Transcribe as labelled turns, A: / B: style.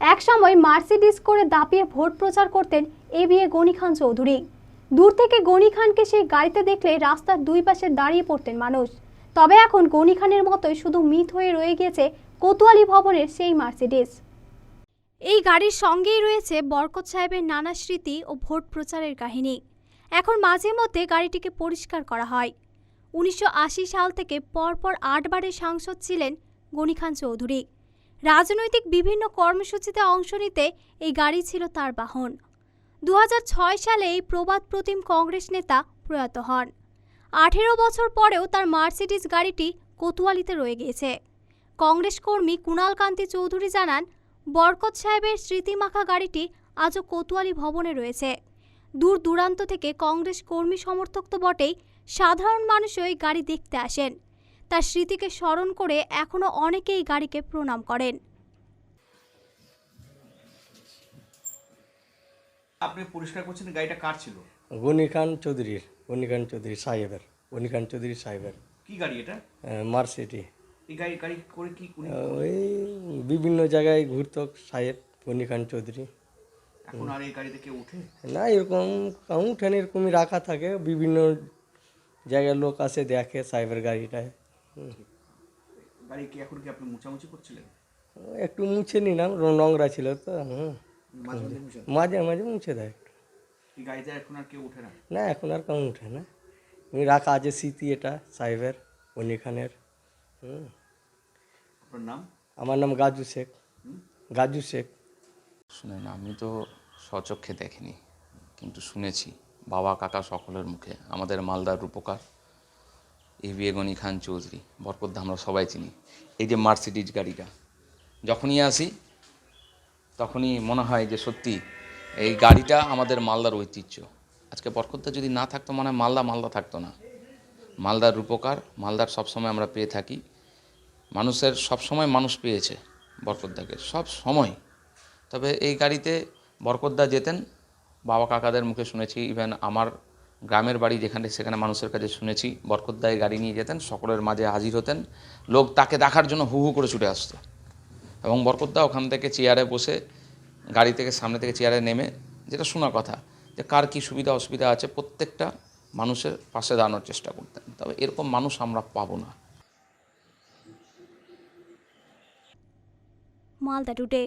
A: একসময় মার্সিডিস করে দাপিয়ে ভোট প্রচার করতেন এ বিএ গনি খান চৌধুরী। দূর থেকে গনি খানকে সেই গাড়িতে দেখলে রাস্তার দুই পাশে দাঁড়িয়ে পড়তেন মানুষ। তবে এখন গনি খানের মতোই শুধু মিথ হয়ে রয়ে গিয়েছে কোতোয়ালি ভবনের সেই মার্সিডিস। এই গাড়ির সঙ্গেই রয়েছে বরকত সাহেবের নানা স্মৃতি ও ভোট প্রচারের কাহিনী। এখন মাঝে মধ্যে গাড়িটিকে পরিষ্কার করা হয়। উনিশশো আশি সাল থেকে পরপর আটবারের সাংসদ ছিলেন গনি খান চৌধুরী। রাজনৈতিক বিভিন্ন কর্মসূচিতে অংশ নিতে এই গাড়ি ছিল তার বাহন। দু সালে এই প্রবাদ প্রতিম কংগ্রেস নেতা প্রয়াত হন। আঠেরো বছর পরেও তার মার্সিডিজ গাড়িটি কোতোয়ালিতে রয়ে গিয়েছে। কংগ্রেস কর্মী কুণাল কান্তি চৌধুরী জানান, বরকত সাহেবের স্মৃতিমাখা গাড়িটি আজও কোতোয়ালি ভবনে রয়েছে। দূর দূরান্ত থেকে কংগ্রেস কর্মী সমর্থক তো বটেই, সাধারণ মানুষও এই গাড়ি দেখতে আসেন। তার স্মৃতিকে স্মরণ করে এখনও অনেকেই গাড়িকে প্রণাম করেন।
B: আপনি পরিষ্কার করছেন গাড়িটা কার ছিল?
C: গনি খান চৌধুরীর গনি খান চৌধুরী সাহেবের গনি খান চৌধুরী সাহেবের।
B: কি গাড়ি এটা?
C: মার্সিটি
B: এই গাড়ি গাড়ি করে কি
C: ওই বিভিন্ন জায়গায় ঘুরত সাহেব গনি খান চৌধুরী।
B: এখন আর এই গাড়িতে কেউ উঠে
C: না এরকম উঠেন এরকমই রাখা থাকে। বিভিন্ন জায়গায় লোক আসে দেখে সাহেবের গাড়িটায়। হুম।
B: গাড়ি কি এখন কি আপনি মুছামুছি করছিলেন?
C: একটু মুছে নিলাম নোংরা ছিল তো হুম।
B: মাঝে মাঝে মুছে
C: মাঝে মাঝে মুছে দেয়
B: গাড়িতে এখন আর কেউ উঠে না?
C: না এখন আর কম উঠে না। এমনি রাখা আছে স্মৃতি এটা সাহেবের গনি খানের হুম।
B: আপনার নাম?
C: আমার নাম গাজু শেখ। গাজু শেখ।
D: শুনেন আমি তো স্বচক্ষে দেখিনি কিন্তু শুনেছি বাবা কাকা সকলের মুখে। আমাদের মালদার রূপকার। এ বি গনি খান চৌধুরী বরকদ্দা আমরা সবাই চিনি। এই যে মার্সিডিজ গাড়িটা, যখনই আসি, তখনই মনে হয় যে সত্যি এই গাড়িটা আমাদের মালদার ঐতিহ্য। আজকে বরকদ্দা যদি না থাকতো, মনে মালদা মালদা থাকতো না। মালদার রূপকার, মালদার সবসময় আমরা পেয়ে থাকি। মানুষের সবসময় মানুষ পেয়েছে বরকদ্দাকে সব সময়। তবে এই গাড়িতে বরকতদা যেতেন, বাবা কাকাদের মুখে শুনেছি ইভেন আমার গ্রামের বাড়ি যেখানে, সেখানে মানুষের কাছে শুনেছি বরকতদা এই গাড়ি নিয়ে যেতেন, সকলের মাঝে হাজির হতেন। লোক তাকে দেখার জন্য হু হু করে ছুটে আসতো। এবং বরকতদা ওখান থেকে চেয়ারে বসে, গাড়ি থেকে সামনে থেকে চেয়ারে নেমে, যেটা শোনা কথা, যে কার কী সুবিধা, অসুবিধা আছে, প্রত্যেকটা মানুষের পাশে দাঁড়ানোর চেষ্টা করতেন। তবে এরকম মানুষ আমরা পাবো না।
A: মালদা টুডে।